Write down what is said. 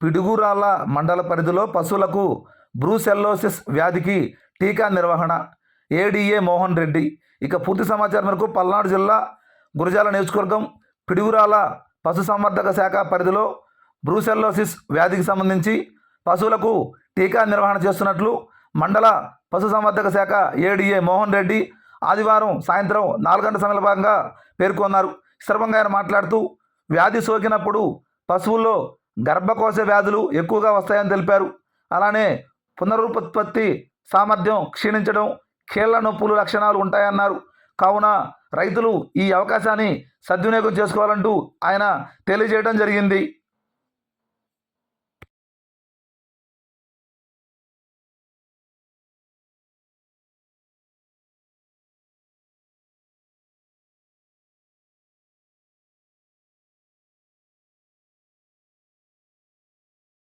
పిడుగురాళ్ళ మండల పరిధిలో పశువులకు బ్రూసెల్లోసిస్ వ్యాధికి టీకా నిర్వహణ. ఏడీఏ మోహన్ రెడ్డి. ఇక పూర్తి సమాచారం మేరకు పల్నాడు జిల్లా గురజాల నియోజకవర్గం పిడుగురాల పశుసంవర్ధక శాఖ పరిధిలో బ్రూసెల్లోసిస్ వ్యాధికి సంబంధించి పశువులకు టీకా నిర్వహణ చేస్తున్నట్లు మండల పశుసంవర్ధక శాఖ ఏడీఏ మోహన్ రెడ్డి ఆదివారం సాయంత్రం నాలుగు గంటల సమయంలో భాగంగా పేర్కొన్నారు. సందర్భంగా ఆయన మాట్లాడుతూ వ్యాధి సోకినప్పుడు పశువుల్లో గర్భకోశ వ్యాధులు ఎక్కువగా వస్తాయని తెలిపారు. అలానే పునరుత్పత్తి సామర్థ్యం క్షీణించడం కీళ్ళ నొప్పులు లక్షణాలు ఉంటాయన్నారు. కావున రైతులు ఈ అవకాశాన్ని సద్వినియోగం చేసుకోవాలంటూ ఆయన తెలియజేయడం జరిగింది.